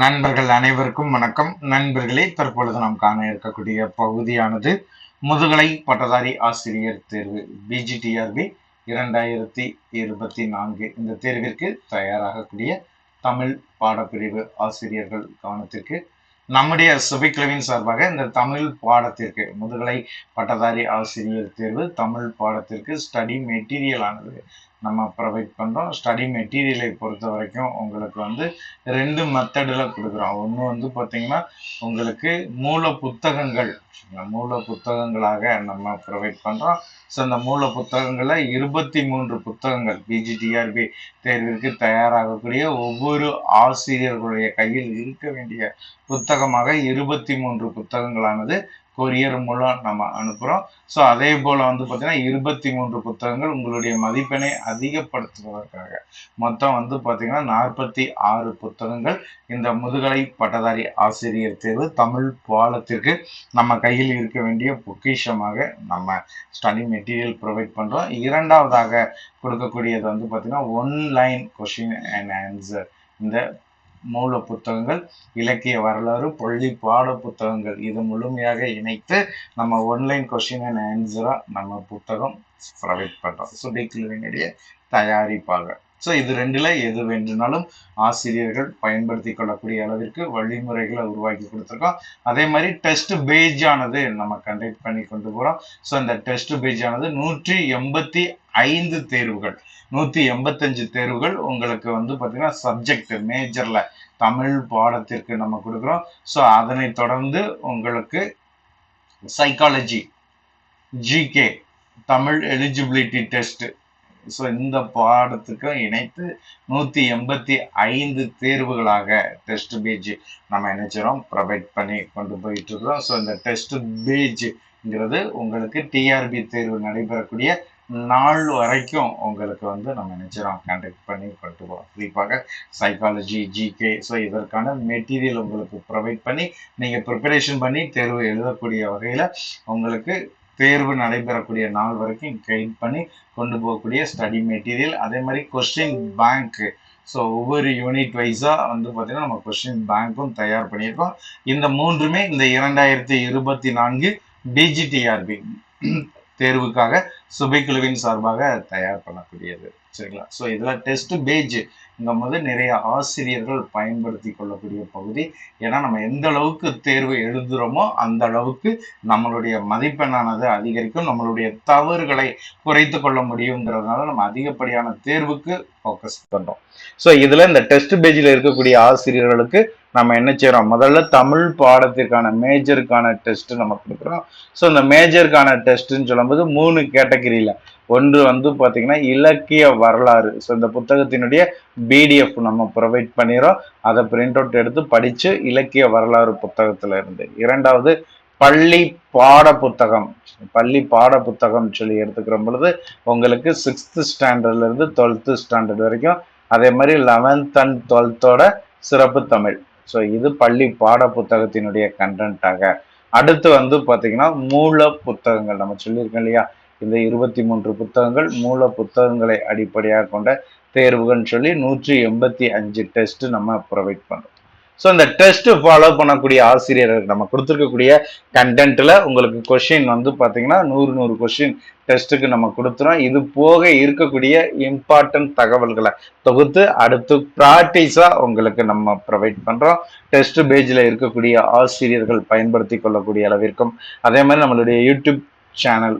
நண்பர்கள் அனைவருக்கும் வணக்கம். நண்பர்களே தற்பொழுது நாம் காண இருக்கக்கூடிய பகுதியானது முதுகலை பட்டதாரி ஆசிரியர் தேர்வு பிஜிடிஆர்பி இரண்டாயிரத்தி இருபத்தி நான்கு. இந்த தேர்விற்கு தயாராகக்கூடிய தமிழ் பாடப்பிரிவு ஆசிரியர்கள் கவனத்திற்கு நம்முடைய சுபிக்லவின் சார்பாக இந்த தமிழ் பாடத்திற்கு முதுகலை பட்டதாரி ஆசிரியர் தேர்வு தமிழ் பாடத்திற்கு ஸ்டடி மெட்டீரியல் ஆனது நம்ம ப்ரொவைட் பண்ணுறோம் ஸ்டடி மெட்டீரியலை பொறுத்த வரைக்கும் உங்களுக்கு வந்து ரெண்டு மெத்தடில் கொடுக்குறோம். ஒன்று வந்து பார்த்திங்கன்னா உங்களுக்கு மூல புத்தகங்கள். மூல புத்தகங்களாக நம்ம ப்ரொவைட் பண்ணுறோம் ஸோ அந்த மூல புத்தகங்களில் இருபத்தி மூன்று புத்தகங்கள் பிஜிடிஆர்பி தேர்விற்கு தயாராகக்கூடிய ஒவ்வொரு ஆசிரியர்களுடைய கையில் இருக்க வேண்டிய புத்தகமாக இருபத்தி மூன்று புத்தகங்களானது கொரியர் மூலம் நம்ம அனுப்புகிறோம் ஸோ அதே போல் வந்து பார்த்தீங்கன்னா இருபத்தி மூன்று புத்தகங்கள் உங்களுடைய மதிப்பெண்ணை அதிகப்படுத்துவதற்காக மொத்தம் வந்து பார்த்தீங்கன்னா நாற்பத்தி ஆறு புத்தகங்கள் இந்த முதுகலை பட்டதாரி ஆசிரியர் தேர்வு தமிழ் பாலத்திற்கு நம்ம கையில் இருக்க வேண்டிய பொக்கிஷமாக நம்ம ஸ்டடி மெட்டீரியல் ப்ரொவைட் பண்ணுறோம் இரண்டாவதாக கொடுக்கக்கூடியது வந்து பார்த்தீங்கன்னா ஒன்லைன் கொஷின் அண்ட் ஆன்சர் இந்த மூல புத்தகங்கள் இலக்கிய வரலாறு பள்ளி பாட புத்தகங்கள் இது முழுமையாக இணைத்து நம்ம ஒன்லைன் கொஷின் அண்ட் ஆன்சராக நம்ம புத்தகம் ப்ரொவைட் பண்ணுறோம் சுபிக்குழுவினுடைய தயாரிப்பாக ஸோ இது ரெண்டில் எது வேண்டுனாலும் ஆசிரியர்கள் பயன்படுத்தி கொள்ளக்கூடிய அளவிற்கு வழிமுறைகளை உருவாக்கி கொடுத்துருக்கோம். அதே மாதிரி டெஸ்ட் பேஜ் ஆனது நம்ம கண்டக்ட் பண்ணி கொண்டு போகிறோம் ஸோ அந்த டெஸ்ட் பேஜ் ஆனது நூற்றி எண்பத்தி ஐந்து தேர்வுகள். நூற்றி எண்பத்தஞ்சு தேர்வுகள் உங்களுக்கு வந்து பார்த்தீங்கன்னா சப்ஜெக்ட் மேஜரில் தமிழ் பாடத்திற்கு நம்ம கொடுக்குறோம். ஸோ அதனை தொடர்ந்து உங்களுக்கு psychology GK Tamil eligibility test so இந்த பாடத்துக்கும் இணைத்து நூற்றி எண்பத்தி ஐந்து தேர்வுகளாக டெஸ்ட் பேஜ் நம்ம நினைச்சிரோம் ப்ரொவைட் பண்ணி கொண்டு போயிட்டு இருக்கிறோம் ஸோ இந்த டெஸ்ட் பேஜ்ங்கிறது உங்களுக்கு டிஆர்பி தேர்வு நடைபெறக்கூடிய நாள் வரைக்கும் உங்களுக்கு வந்து நம்ம நினைச்சிரோம் கண்டக்ட் பண்ணி கொண்டு போகிறோம் குறிப்பாக சைக்காலஜி ஜிகே ஸோ இதற்கான மெட்டீரியல் உங்களுக்கு ப்ரொவைட் பண்ணி நீங்கள் ப்ரிப்பரேஷன் பண்ணி தேர்வு எழுதக்கூடிய வகையில் உங்களுக்கு தேர்வு நடைபெறக்கூடிய நாள் வரைக்கும் கைட் பண்ணி கொண்டு போகக்கூடிய ஸ்டடி மெட்டீரியல் அதே மாதிரி கொஸ்டின் பேங்க்கு ஸோ ஒவ்வொரு யூனிட் வைஸாக வந்து பார்த்திங்கன்னா நம்ம கொஸ்டின் பேங்க்கும் தயார் பண்ணியிருக்கோம். இந்த மூன்றுமே இந்த இரண்டாயிரத்தி இருபத்தி நான்கு டிஜிடிஆர்பி தேர்வுக்காக சுபைக்குழுவின் சார்பாக தயார் பண்ணக்கூடியது. சரிங்களா? ஸோ இதில் டெஸ்ட் பேஜ் இங்கும் போது நிறைய ஆசிரியர்கள் பயன்படுத்தி கொள்ளக்கூடிய பகுதி. ஏன்னா நம்ம எந்த அளவுக்கு தேர்வு எழுதுகிறோமோ அந்த அளவுக்கு நம்மளுடைய மதிப்பெண்ணானது அதிகரிக்கும். நம்மளுடைய தவறுகளை குறைத்து கொள்ள முடியுங்கிறதுனால நம்ம அதிகப்படியான தேர்வுக்கு ஃபோக்கஸ் பண்ணுறோம் ஸோ இதில் இந்த டெஸ்ட் பேஜில் இருக்கக்கூடிய ஆசிரியர்களுக்கு நம்ம என்ன செய்கிறோம் முதல்ல தமிழ் பாடத்திற்கான மேஜருக்கான டெஸ்ட் நம்ம கொடுக்குறோம். ஸோ இந்த மேஜருக்கான டெஸ்ட்டுன்னு சொல்லும்போது மூணு கேட்டகரியில் ஒன்று வந்து பார்த்தீங்கன்னா இலக்கிய வரலாறு. ஸோ இந்த புத்தகத்தினுடைய பிடிஎஃப் நம்ம ப்ரொவைட் பண்ணிடுறோம். அதை பிரிண்ட் அவுட் எடுத்து படித்து இலக்கிய வரலாறு புத்தகத்தில் இருந்து. இரண்டாவது பள்ளி பாட புத்தகம். பள்ளி பாட புத்தகம் சொல்லி எடுத்துக்கிற பொழுது உங்களுக்கு சிக்ஸ்த் ஸ்டாண்டர்ட்ல இருந்து டுவெல்த்து ஸ்டாண்டர்ட் வரைக்கும் அதே மாதிரி லெவன்த் அண்ட் டுவெல்த்தோட சிறப்பு தமிழ். ஸோ இது பள்ளி பாட புத்தகத்தினுடைய கண்டென்ட்டாக அடுத்து வந்து பார்த்தீங்கன்னா மூல புத்தகங்கள். நம்ம சொல்லியிருக்கோம் இல்லையா? இந்த இருபத்தி மூன்று புத்தகங்கள் மூல புத்தகங்களை அடிப்படையாக கொண்ட தேர்வுகள்னு சொல்லி நூற்றி எண்பத்தி அஞ்சு டெஸ்ட் நம்ம ப்ரொவைட் பண்ணுறோம். ஸோ இந்த டெஸ்ட் ஃபாலோ பண்ணக்கூடிய ஆசிரியர்கள் நம்ம கொடுத்துருக்கக்கூடிய கண்டென்ட்ல உங்களுக்கு கொஷின் வந்து பார்த்தீங்கன்னா நூறு நூறு கொஷின் டெஸ்ட்டுக்கு நம்ம கொடுத்துறோம். இது போக இருக்கக்கூடிய இம்பார்ட்டன்ட் தகவல்களை தொகுத்து அடுத்து ப்ராக்டிஸாக உங்களுக்கு நம்ம ப்ரொவைட் பண்ணுறோம் டெஸ்ட் பேஜில் இருக்கக்கூடிய ஆசிரியர்கள் பயன்படுத்தி கொள்ளக்கூடிய அளவிற்கும். அதே மாதிரி நம்மளுடைய யூடியூப் சேனல்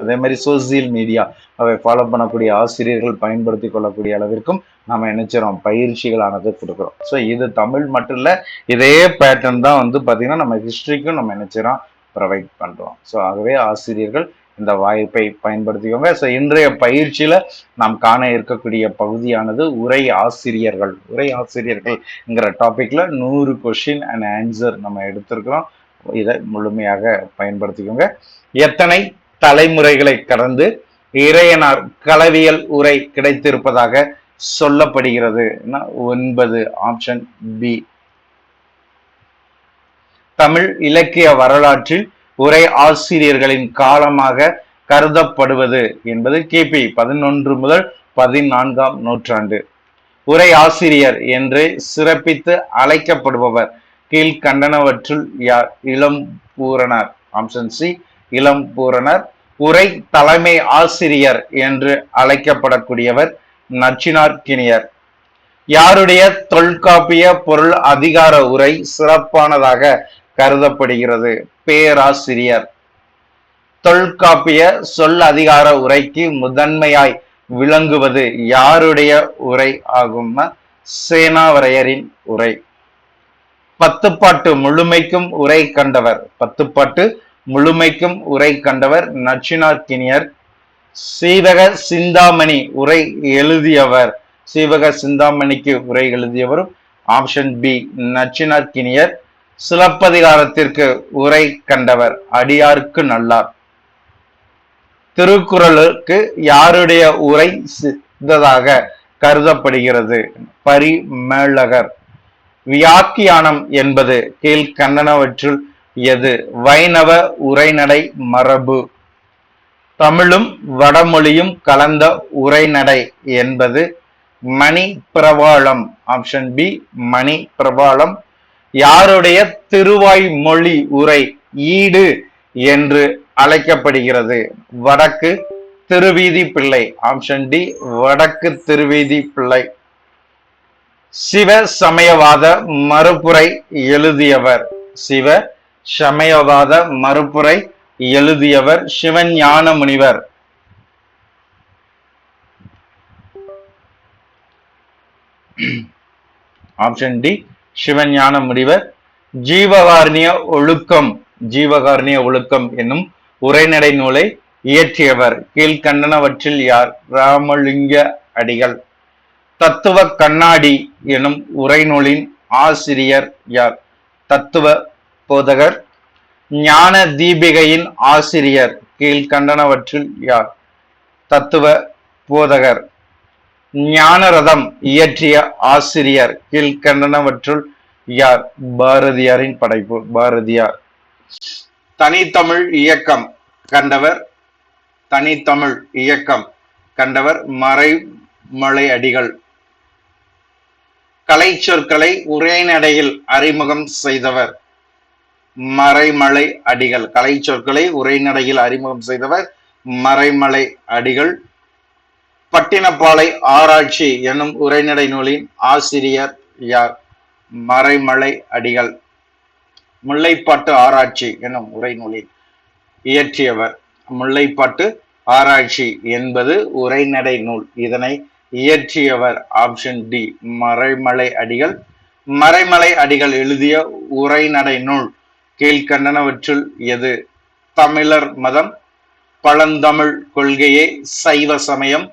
அதே மாதிரி சோசியல் மீடியா அவை ஃபாலோ பண்ணக்கூடிய ஆசிரியர்கள் பயன்படுத்தி கொள்ளக்கூடிய அளவிற்கும் நம்ம நினைச்சிரோம் பயிற்சிகளானது கொடுக்குறோம். ஸோ இது தமிழ் மட்டும் இல்லை இதே பேட்டர்ன் தான் வந்து பார்த்திங்கன்னா நம்ம ஹிஸ்ட்ரிக்கும் நம்ம நினைச்சிரோம் ப்ரொவைட் பண்ணுறோம் ஸோ ஆகவே ஆசிரியர்கள் இந்த வாய்ப்பை பயன்படுத்திக்கோங்க. ஸோ இன்றைய பயிற்சியில் நாம் காண இருக்கக்கூடிய பகுதியானது உரை ஆசிரியர்கள். உரை ஆசிரியர்கள்ங்கிற டாப்பிக்கில் நூறு கொஷின் அண்ட் ஆன்சர் நம்ம எடுத்திருக்கிறோம். இதை முழுமையாக பயன்படுத்திக்கோங்க. எத்தனை தலைமுறைகளை கடந்து இறையனார் களவியல் உரை கிடைத்திருப்பதாக சொல்லப்படுகிறது. ஒன்பது ஆப்ஷன் பி தமிழ் இலக்கிய வரலாற்றில் உரை ஆசிரியர்களின் காலமாக கருதப்படுவது என்பது கிபி பதினொன்று முதல் பதினான்காம் நூற்றாண்டு. உரை ஆசிரியர் என்று சிறப்பித்து அழைக்கப்படுபவர் கீழ்கண்டனவற்றுள் யார் இளம் பூரணர் ஆப்ஷன் சி இளம் பூரணர் உரை தலைமை ஆசிரியர் என்று அழைக்கப்படக்கூடியவர் நச்சினார்கினியர் யாருடைய தொல்காப்பிய பொருள் அதிகார உரை சிறப்பானதாக கருதப்படுகிறது? பேராசிரியர். தொல்காப்பிய சொல் அதிகார உரைக்கு முதன்மையாய் விளங்குவது யாருடைய உரை ஆகும்? சேனாவரையரின் உரை. பத்துப்பாட்டு முழுமைக்கும் உரை கண்டவர். பத்துப்பாட்டு முழுமைக்கும் உரை கண்டவர் நச்சினார்கினியர் சீவக சிந்தாமணி உரை எழுதியவர். சீவக சிந்தாமணிக்கு உரை எழுதியவரும் ஆப்ஷன் பி நச்சினார்கினியர் சிலப்பதிகாரத்திற்கு உரை கண்டவர் அடியார்க்கு நல்லார். திருக்குறளுக்கு யாருடைய உரை சித்ததாக கருதப்படுகிறது? பரிமேளகர். வியாக்கியானம் என்பது கீழ்கண்டனவற்றுள் எது? வைணவ உரைநடை மரபு. தமிழும் வடமொழியும் கலந்த உரைநடை என்பது மணி பிரபாளம் ஆப்ஷன் பி மணி பிரபாளம் யாருடைய திருவாய் மொழி உரை ஈடு என்று அழைக்கப்படுகிறது? வடக்கு திருவீதி பிள்ளை ஆப்ஷன் டி வடக்கு திருவீதி பிள்ளை. சிவ சமயவாத மறுப்புரை எழுதியவர் சிவ சமயவாத மறுப்புரை எழுதியவர் சிவஞான முனிவர். ஆப்ஷன் டி சிவஞான முனிவர். ஜீவகாரணிய ஒழுக்கம் ஜீவகாரணிய ஒழுக்கம் என்னும் உரைநடை நூலை இயற்றியவர். கீழ்கண்டனவற்றில் யார்? ராமலிங்க அடிகள். தத்துவ கண்ணாடி எனும் உரைநூலின் ஆசிரியர் யார்? தத்துவ போதகர் ஞான தீபிகையின் ஆசிரியர் கீழ்கண்டனவற்றில் யார்? தத்துவ போதகர் ஞானரதம் இயற்றிய ஆசிரியர் கீழ்கண்டனவற்றுள் யார்? பாரதியாரின் படைப்பு பாரதியார். தனித்தமிழ் இயக்கம் கண்டவர் தனித்தமிழ் இயக்கம் கண்டவர் மறைமலை அடிகள். கலை சொற்களை உரைநடையில் அறிமுகம் செய்தவர் மறைமலை அடிகள் கலை சொற்களை உரைநடையில் அறிமுகம் செய்தவர் மறைமலை அடிகள். பட்டினப்பாலை ஆராய்ச்சி எனும் உரைநடை நூலின் ஆசிரியர் யார்? மறைமலை அடிகள். முல்லைப்பாட்டு ஆராய்ச்சி எனும் உரைநூலில் இயற்றியவர். முல்லைப்பாட்டு ஆராய்ச்சி என்பது உரைநடை நூல். இதனை இயற்றியவர் ஆப்ஷன் டி மறைமலை அடிகள். மறைமலை அடிகள் எழுதிய உரைநடை நூல். கீழ்கண்டனவற்றுள் எது? தமிழர் மதம் பழந்தமிழ் கொள்கையே சைவ சமயம்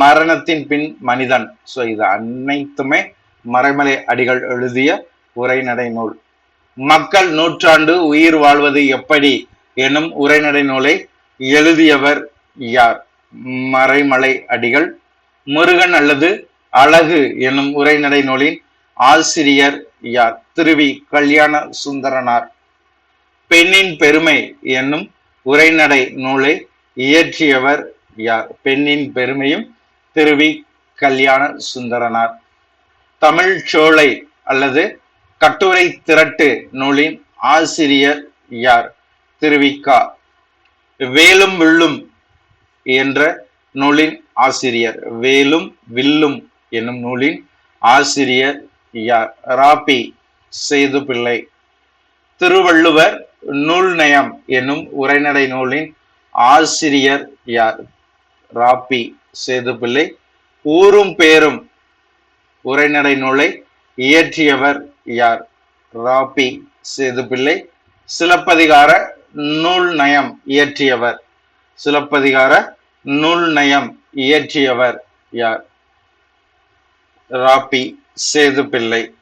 மரணத்தின் பின் மனிதன். ஸோ இது அனைத்துமே மறைமலை அடிகள் எழுதிய உரைநடை நூல் மக்கள் நூற்றாண்டு உயிர் வாழ்வது எப்படி எனும் உரைநடை நூலை எழுதியவர் யார்? மறைமலை அடிகள் முருகன் அல்லது அழகு எனும் உரைநடை நூலின் ஆசிரியர் யார் திருவி கல்யாண சுந்தரனார். பெண்ணின் பெருமை என்னும் உரைநடை நூலை இயற்றியவர் யார் பெண்ணின் பெருமையும் திருவி கல்யாண சுந்தரனார். தமிழ் சோலை அல்லது கட்டுரை திரட்டு நூலின் ஆசிரியர் யார் திருவிக்கா வேலும் வில்லும் என்ற நூலின் ஆசிரியர். வேலும் வில்லும் என்னும் நூலின் ஆசிரியர் ராபி செய்து பிள்ளை. திருவள்ளுவர் நூல் நயம் என்னும் உரைநடை நூலின் ஆசிரியர் யார்? ராபி சேது பிள்ளை. ஊரும் பேரும் உரைநடை நூலை இயற்றியவர் யார்? ராபி சேதுபிள்ளை சிலப்பதிகார நூல் நயம் இயற்றியவர். சிலப்பதிகார நூல் நயம் இயற்றியவர் யார்? ராபி சேதுப்பிள்ளை.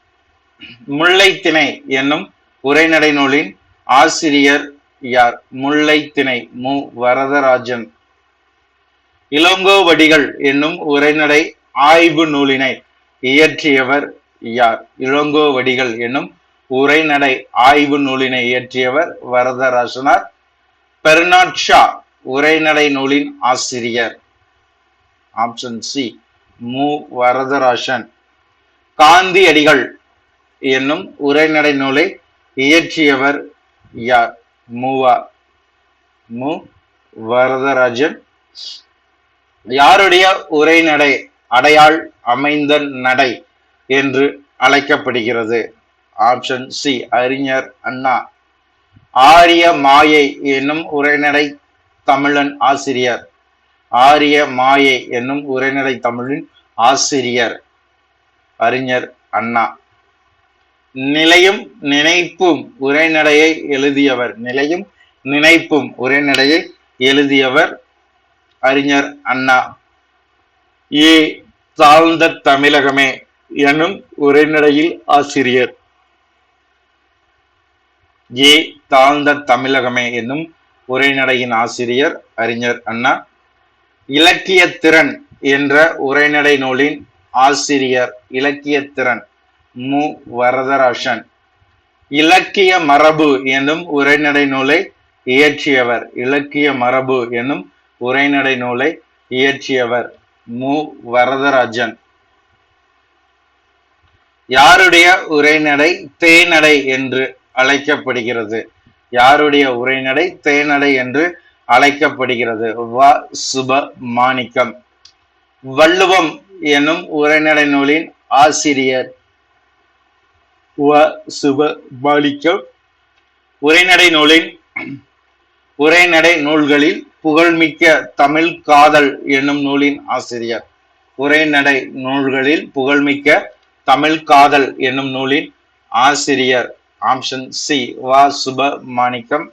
முல்லைத்திணை என்னும் உரைநடை நூலின் ஆசிரியர் யார்? முல்லைத்திணை மு. வரதராஜன். இளங்கோவடிகள் என்னும் உரைநடை ஆய்வு நூலினை இயற்றியவர் யார்? இளங்கோவடிகள் என்னும் உரைநடை ஆய்வு நூலினை இயற்றியவர் வரதராசனார். பெர்னாட்ஷா உரைநடை நூலின் ஆசிரியர். ஆப்ஷன் சி மு. வரதராசன். காந்தியடிகள் என்னும் உரைநடை நூலை இயற்றியவர் யார்? மூவா மு. வரதராஜன். யாருடைய உரைநடை அடையாள் அமைந்த நடை என்று அழைக்கப்படுகிறது? ஆப்ஷன் சி அறிஞர் அண்ணா. ஆரிய மாயை என்னும் உரைநடை தமிழன் ஆசிரியர். ஆரிய மாயை என்னும் உரைநடை தமிழின் ஆசிரியர். அறிஞர் அண்ணா. நிலையும் நினைப்பும் உரைநடையை எழுதியவர். நிலையும் நினைப்பும் உரைநடையை எழுதியவர் அறிஞர் அண்ணா. ஏ. தாழ்ந்த தமிழகமே எனும் உரைநடையில் ஆசிரியர். ஏ. தாழ்ந்த தமிழகமே என்னும் உரைநடையின் ஆசிரியர் அறிஞர் அண்ணா. இலக்கிய திறன் என்ற உரைநடை நூலின் ஆசிரியர் இலக்கியத்திறன் மு. வரதராசன் இலக்கிய மரபு என்னும் உரைநடை நூலை இயற்றியவர். இலக்கிய மரபு என்னும் உரைநடை நூலை இயற்றியவர் மு. வரதராஜன். யாருடைய உரைநடை தேநடை என்று அழைக்கப்படுகிறது? யாருடைய உரைநடை தேநடை என்று அழைக்கப்படுகிறது? வ. சுப மாணிக்கம். வள்ளுவம் எனும் உரைநடை நூலின் ஆசிரியர் வ சுப உரைநடை நூலின் உரைநடை நூல்களில் புகழ்மிக்க தமிழ் காதல் என்னும் நூலின் ஆசிரியர். உரைநடை நூல்களில் புகழ்மிக்க தமிழ் காதல் என்னும் நூலின் ஆசிரியர் ஆப்ஷன் சி வா சுப மாணிக்கம்.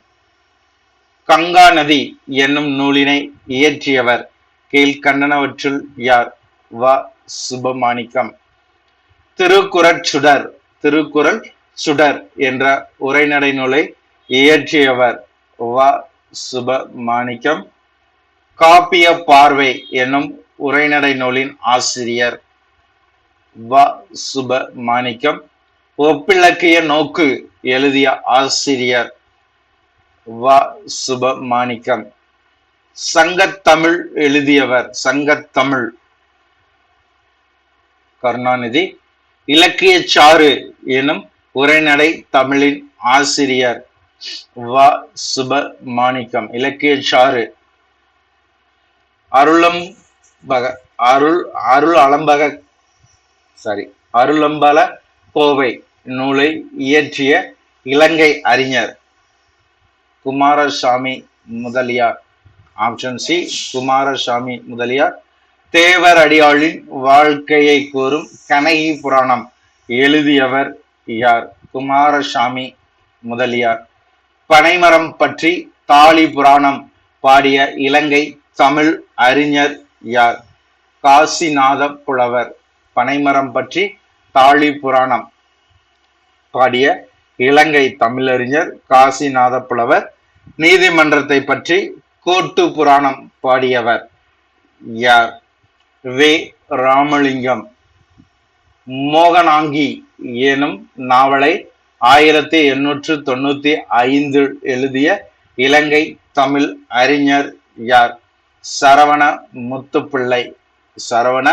கங்கா நதி என்னும் நூலினை இயற்றியவர் கீழ்கண்டனவற்றுள் யார்? வ சுபமாணிக்கம். திருக்குறள் சுடர் திருக்குறள் சுடர் என்ற உரைநடை நூலை இயற்றியவர் வ சுபமாணிக்கம். காப்பிய பார்வை என்னும் உரைநடை நூலின் ஆசிரியர் வ சுபமாணிக்கம். ஒப்பிலக்கிய நோக்கு எழுதிய ஆசிரியர் வ சுபமாணிக்கம். சங்கத்தமிழ் எழுதியவர் சங்கத்தமிழ் கருணாநிதி இலக்கிய சாறு எனும் உரைநடை தமிழின் ஆசிரியர் வ. சுபமாணிக்கம் இலக்கிய சாறு. அருளம் அருள் அருள் அலம்பக சாரி அருளம்பல கோவை நூலை இயற்றிய இலங்கை அறிஞர் Kumaraswamy Mudaliar. Option C Kumaraswamy Mudaliar. தேவர் அடியாளின் வாழ்க்கையை கூறும் கனகி புராணம் எழுதியவர் யார்? குமாரசாமி முதலியார். பனைமரம் பற்றி தாலி புராணம் பாடிய இலங்கை தமிழ் அறிஞர் யார்? காசிநாத புலவர். பனைமரம் பற்றி தாலி புராணம் பாடிய இலங்கை தமிழறிஞர் காசிநாத புலவர். நீதிமன்றத்தை பற்றி கோட்டு புராணம் பாடியவர் யார்? வே ராமலிங்கம். மோகனாங்கி எனும் நாவலை ஆயிரத்தி எண்ணூற்று தொண்ணூத்தி ஐந்தில் எழுதிய இலங்கை தமிழ் அறிஞர் யார்? சரவண முத்துப்பிள்ளை. சரவண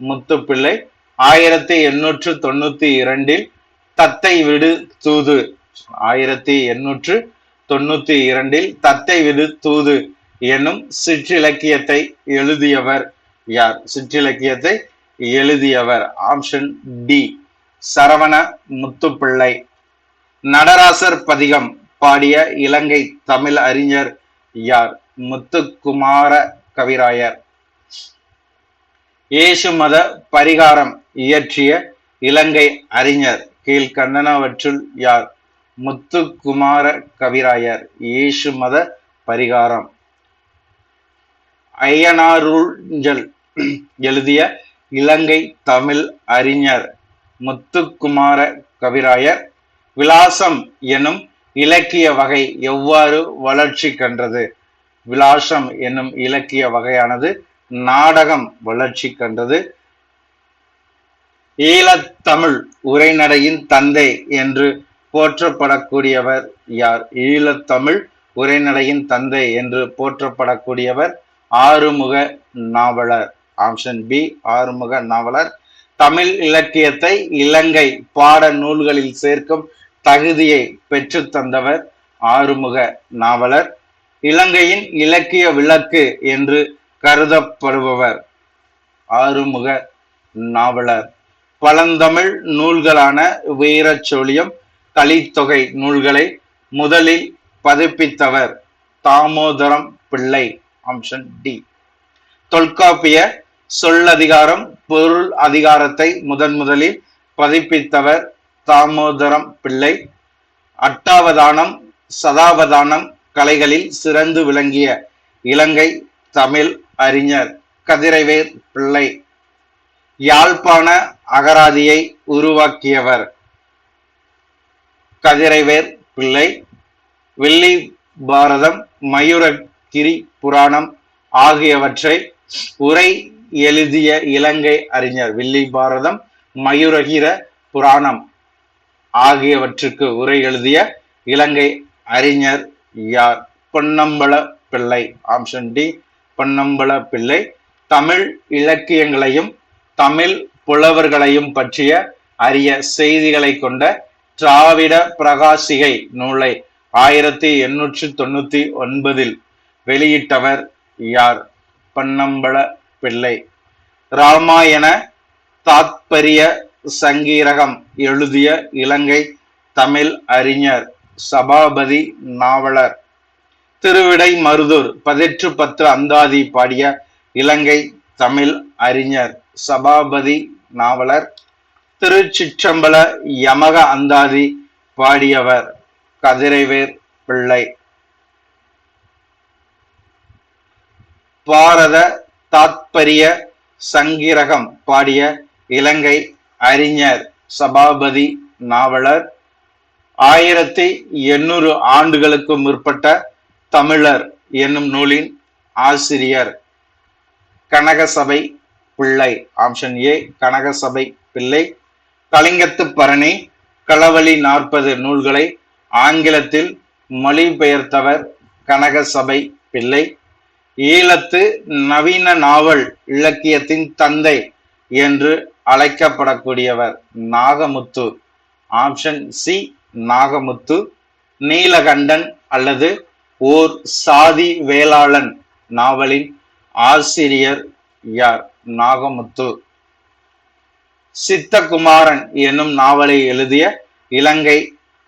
முத்துப்பிள்ளை ஆயிரத்தி எண்ணூற்று தொண்ணூத்தி இரண்டில் தத்தை விடு தூது. ஆயிரத்தி எண்ணூற்று தொண்ணூத்தி இரண்டில் தத்தை விடு தூது என்னும் சிற்றிலக்கியத்தை எழுதியவர். யார்? சிற்றிலக்கியத்தை எழுதியவர். Option D Saravana Muthupillai. Natarajar பதிகம். பாடிய இலங்கை தமிழ் அறிஞர் யார்? முத்துக்குமார கவிராயர். இயேசு மத பரிகாரம் இயற்றிய இலங்கை அறிஞர். கீழ்கண்டனவற்றுள் யார்? முத்துக்குமார கவிராயர். இயேசு மத பரிகாரம். ஐயனாருஞ்சல் எழுதிய இலங்கை தமிழ் அறிஞர் முத்துக்குமார கவிராயர். விலாசம் எனும் இலக்கிய வகை எவ்வாறு வளர்ச்சி கண்டது? விலாசம் என்னும் இலக்கிய வகையானது நாடகம் வளர்ச்சி கண்டது. ஈழத்தமிழ் உரைநடையின் தந்தை என்று போற்றப்படக்கூடியவர் யார்? ஈழத்தமிழ் உரைநடையின் தந்தை என்று போற்றப்படக்கூடியவர் ஆறுமுக நாவலர். Option B Arumuga Navalar. Tamil இலக்கியத்தை இலங்கை பாட நூல்களில் சேர்க்கும் தகுதியை பெற்று தந்தவர் ஆறுமுக நாவலர். இலங்கையின் இலக்கிய விளக்கு என்று கருதப்படுபவர் ஆறுமுக நாவலர். பழந்தமிழ் நூல்களான வீரச்சோழியம் கலித்தொகை நூல்களை முதலில் பதிப்பித்தவர் தாமோதரம் பிள்ளை ஆப்ஷன் டி. தொல்காப்பிய சொல் அதிகாரம் பொருள் அதிகாரத்தை முதன் முதலில் பதிப்பித்தவர் தாமோதரம் பிள்ளை. அட்டாவதானம் சதாவதானம் கலைகளில் சிறந்து விளங்கிய இலங்கை தமிழ் அறிஞர் கதிரவேர் பிள்ளை. யாழ்ப்பாண அகராதியை உருவாக்கியவர் கதிரைவேர் பிள்ளை. வெள்ளி பாரதம் மயூரகிரி புராணம் ஆகியவற்றை உரை எழுதிய இலங்கை அறிஞர் வில்லி பாரதம் மயூரகிர புராணம் ஆகியவற்றுக்கு உரை எழுதிய இலங்கை அறிஞர் யார்? பொன்னம்பல பிள்ளை ஆப்ஷன் டி பொன்னம்பல பிள்ளை. தமிழ் இலக்கியங்களையும் தமிழ் புலவர்களையும் பற்றிய அரிய செய்திகளை கொண்ட திராவிட பிரகாசிகை நூலை ஆயிரத்தி எண்ணூற்றி தொண்ணூத்தி ஒன்பதில் வெளியிட்டவர் யார்? பன்னம்பல பிள்ளை. ராமாயண தாத்பரிய சங்கீரகம் எழுதிய இலங்கை தமிழ் அறிஞர் சபாபதி நாவலர். திருவிடை மருதூர் பதிற்று பத்து அந்தாதி பாடிய இலங்கை தமிழ் அறிஞர் சபாபதி நாவலர். திருச்சிற்றம்பல யமக அந்தாதி பாடியவர் கதிரைவேர் பிள்ளை. பாரத தாத்பரிய சங்கிரகம் பாடிய இலங்கை அறிஞர் சபாபதி நாவலர் ஆயிரத்தி எண்ணூறு ஆண்டுகளுக்கு முற்பட்ட தமிழர் என்னும் நூலின் ஆசிரியர். கனகசபை பிள்ளை ஆப்ஷன் ஏ கனகசபை பிள்ளை. கலிங்கத்து பரணி களவழி நாற்பது நூல்களை ஆங்கிலத்தில் மொழிபெயர்த்தவர் கனகசபை பிள்ளை. ஈழத்து நவீன நாவல் இலக்கியத்தின் தந்தை என்று அழைக்கப்படக்கூடியவர் Nagamuthu. Option C Nagamuthu. Neelakandan அல்லது ஓர் சாதி வேளாளன் நாவலின் ஆசிரியர் யார்? நாகமுத்து. சித்தகுமாரன் என்னும் நாவலை எழுதிய இலங்கை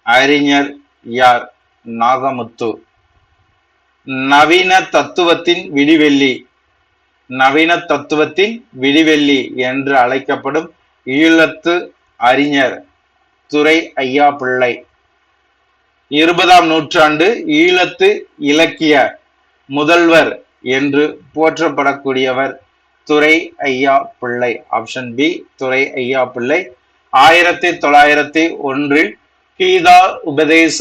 அறிஞர் யார்? நாகமுத்து. நவீன தத்துவத்தின் விடிவெள்ளி. நவீன தத்துவத்தின் விடிவெள்ளி என்று அழைக்கப்படும் ஈழத்து அறிஞர் துரை ஐயா பிள்ளை இருபதாம் நூற்றாண்டு ஈழத்து இலக்கிய முதல்வர் என்று போற்றப்படக்கூடியவர் துரை ஐயா பிள்ளை ஆப்ஷன் பி துரை ஐயா பிள்ளை ஆயிரத்தி தொள்ளாயிரத்தி ஒன்றில் கீதா உபதேச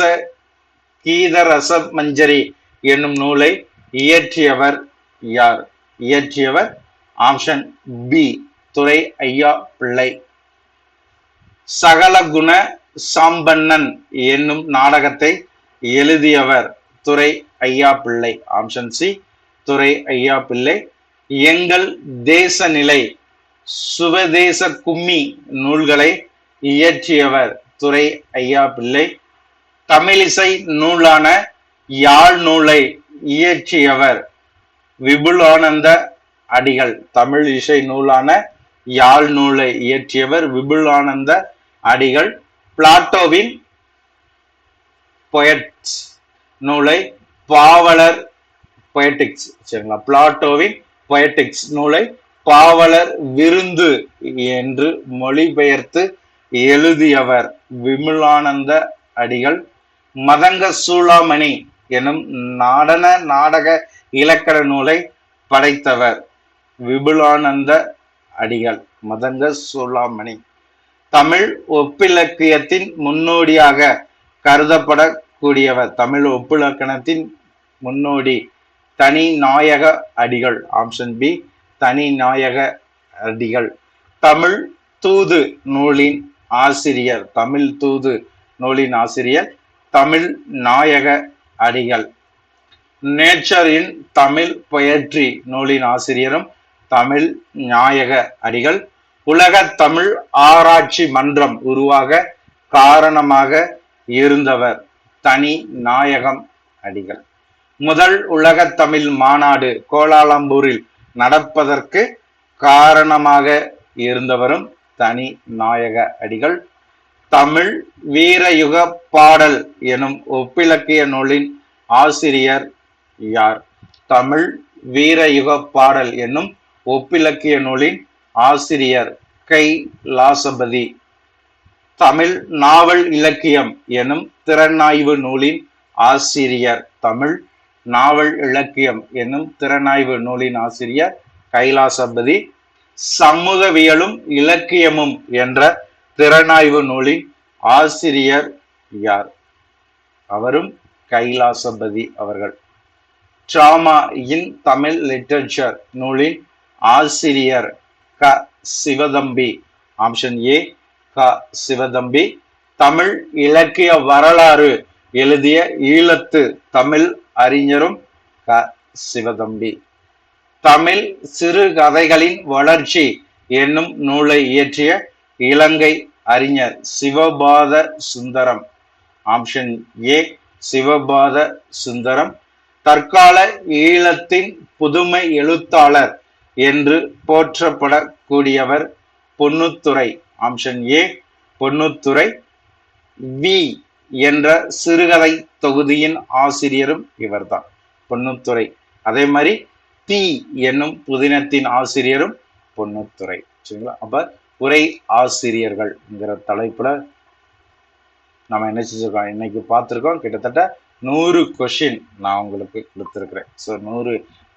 கீதரச மஞ்சரி என்னும் நூலை இயற்றியவர் யார்? இயற்றியவர் ஆப்ஷன் பி துறை ஐயா பிள்ளை. சகலகுண சாம்பண்ணன் என்னும் நாடகத்தை எழுதியவர் துறை ஐயா பிள்ளை. ஆப்ஷன் சி துறை ஐயா பிள்ளை. எங்கள் தேச நிலை சுவதேச கும்மி நூல்களை இயற்றியவர் துறை ஐயா பிள்ளை. தமிழிசை நூலான யாழ் நூலை இயற்றியவர் விபுலானந்த அடிகள். தமிழ் இசை நூலான யாழ் நூலை இயற்றியவர் விபுலானந்த அடிகள். பிளாட்டோவின் பொயட்ஸ் நூலை பாவலர் பொயட்டிக்ஸ் சரிங்களா? பிளாட்டோவின் பொயட்டிக்ஸ் நூலை பாவலர் விருந்து என்று மொழிபெயர்த்து எழுதியவர் விமலானந்த அடிகள். மதங்க சூளாமணி எனும் நாடன நாடக இலக்கண நூலை படைத்தவர் விபுலானந்த அடிகள் மதங்க சூளாமணி தமிழ் ஒப்பிலக்கியத்தின் முன்னோடியாக கருதப்படக்கூடியவர். தமிழ் ஒப்பிலக்கணத்தின் முன்னோடி தனி நாயக அடிகள் ஆப்ஷன் பி தனி நாயக அடிகள். தமிழ் தூது நூலின் ஆசிரியர் தமிழ் தூது நூலின் ஆசிரியர் தமிழ் நாயக அடிகள். நேச்சரின் தமிழ் பொயட்ரி நூலின் ஆசிரியரும் தமிழ் நாயக அடிகள். உலக தமிழ் ஆராய்ச்சி மன்றம் உருவாக காரணமாக இருந்தவர் தனி நாயகம் அடிகள். முதல் உலக தமிழ் மாநாடு கோலாலம்பூரில் நடப்பதற்கு காரணமாக இருந்தவரும் தனி நாயக அடிகள். தமிழ் வீரயுக பாடல் எனும் ஒப்பிலக்கிய நூலின் ஆசிரியர் யார்? தமிழ் வீரயுக பாடல் என்னும் ஒப்பிலக்கிய நூலின் ஆசிரியர் கை லாசபதி. தமிழ் நாவல் இலக்கியம் எனும் திறனாய்வு நூலின் ஆசிரியர் தமிழ் நாவல் இலக்கியம் என்னும் திறனாய்வு நூலின் ஆசிரியர் கைலாசபதி. சமூகவியலும் இலக்கியமும் என்ற திறனாய்வு நூலின் ஆசிரியர் யார்? அவரும் கைலாசபதி அவர்கள். டிராமா இன் தமிழ் லிட்டரேச்சர் நூலின் ஆசிரியர் க. சிவதம்பி. ஆப்ஷன் ஏ க. சிவதம்பி. தமிழ் இலக்கிய வரலாறு எழுதிய ஈழத்து தமிழ் அறிஞரும் க. சிவதம்பி. தமிழ் சிறுகதைகளின் வளர்ச்சி என்னும் நூலை இயற்றிய இலங்கை அறிஞர் Sivapatha Sundaram. Option A Sivapatha Sundaram. தற்கால ஈழத்தின் புதுமை எழுத்தாளர் என்று போற்றப்படக்கூடியவர் Ponnuthurai option A Ponnuthurai we என்ற சிறுகதை தொகுதியின் ஆசிரியரும் இவர்தான். பொன்னுத்துறை அதே மாதிரி தி என்னும் புதினத்தின் ஆசிரியரும் பொன்னுத்துறை சரிங்களா? அப்ப உரை ஆசிரியர்கள்ங்கிற தலைப்பில் நம்ம என்ன செஞ்சிருக்கோம்? இன்னைக்கு பார்த்துருக்கோம். கிட்டத்தட்ட நூறு கொஷின் நான் உங்களுக்கு கொடுத்துருக்குறேன். ஸோ நூறு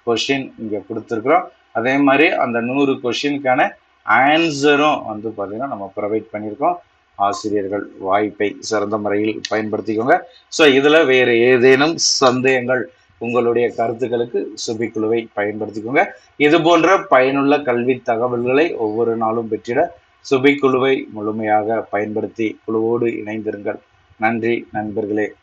கொஷின் இங்கே கொடுத்துருக்குறோம். அதே மாதிரி அந்த நூறு கொஷினுக்கான ஆன்சரும் வந்து பார்த்தீங்கன்னா நம்ம ப்ரொவைட் பண்ணியிருக்கோம். ஆசிரியர்கள் வாய்ப்பை சிறந்த முறையில் பயன்படுத்திக்கோங்க. ஸோ இதில் வேறு ஏதேனும் சந்தேகங்கள் உங்களுடைய கருத்துக்களுக்கு சுபிக்குழுவை பயன்படுத்திக்கோங்க. இது போன்ற பயனுள்ள கல்வி தகவல்களை ஒவ்வொரு நாளும் பெற்றிட சுபிக்குழுவை முழுமையாக பயன்படுத்தி குழுவோடு இணைந்திருங்கள். நன்றி நண்பர்களே.